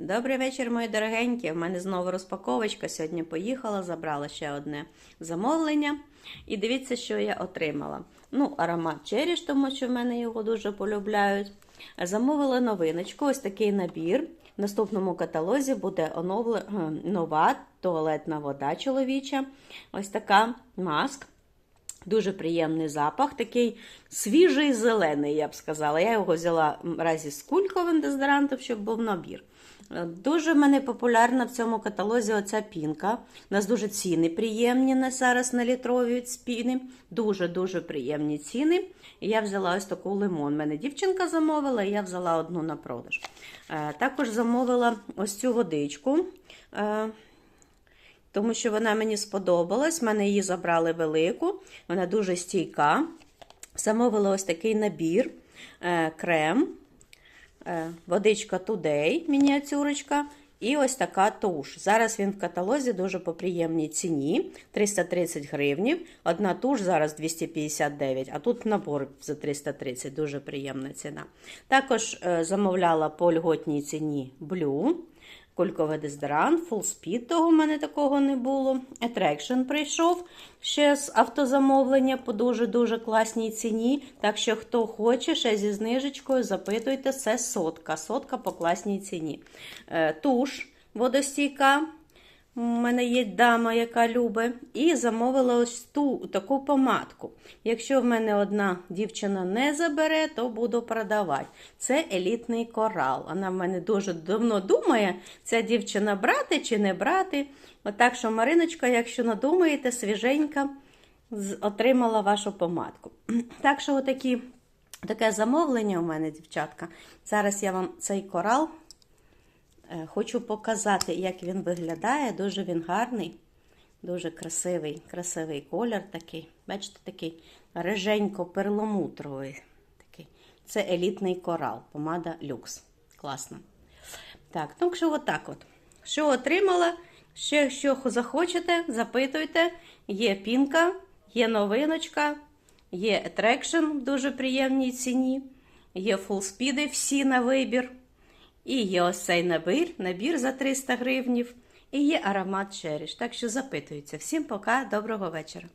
Добрий вечір, мої дорогенькі. У мене знову розпаковочка. Сьогодні поїхала, забрала ще одне замовлення. І дивіться, що я отримала. Ну, аромат черіш, тому що в мене його дуже полюбляють. Замовила новиночку, ось такий набір. В наступному каталозі буде оновле... нова туалетна вода чоловіча. Ось така маск. Дуже приємний запах, такий свіжий зелений, я б сказала. Я його взяла разі з кульковим дезодорантом, щоб був набір. Е, Дуже в мене популярна в цьому каталозі оця пінка. У нас дуже ціни приємні на зараз на літрові спіни. Дуже-дуже приємні ціни. І я взяла ось таку лимон. Мене дівчинка замовила, і я взяла одну на продаж. Е, Також замовила ось цю водичку. Тому що вона мені сподобалась. В мене її забрали велику, вона дуже стійка. Замовила ось такий набір, е, крем, е, водичка Today, мініатюрочка. І ось така туш. Зараз він в каталозі дуже по приємній ціні 330 гривнів. Одна туш зараз 259, а тут набор за 330, дуже приємна ціна. Також е, замовляла по льготній ціні блю. Кульковий дезодорант, Full Speed, того в мене такого не було. Attraction прийшов ще з автозамовлення по дуже-дуже класній ціні. Так що, хто хоче, ще зі знижечкою, запитуйте, це сотка. Сотка по класній ціні. Е, Туш водостійка. У мене є дама, яка любить, і замовила ось ту таку помадку. Якщо в мене одна дівчина не забере, то буду продавати. Це елітний корал. Вона в мене дуже давно думає, ця дівчина брати чи не брати. Отак що, Мариночка, якщо надумаєте, свіженька отримала вашу помадку. Так що, отакі, таке замовлення у мене, дівчатка. Зараз я вам цей корал. Е, Хочу показати, як він виглядає. Дуже він гарний, дуже красивий, красивий колір такий. Бачите, такий риженько-перламутровий. Такий. Це елітний корал, помада люкс. Класно. Так, ну що отак от. Що отримала? Ще що захочете, запитуйте. Є пінка, є новиночка, є Attraction в дуже приємній ціні, є фулспіди всі на вибір. І є ось цей набір, набір за 300 гривнів. І є аромат черіш. Так що запитуються. Всім пока, доброго вечора.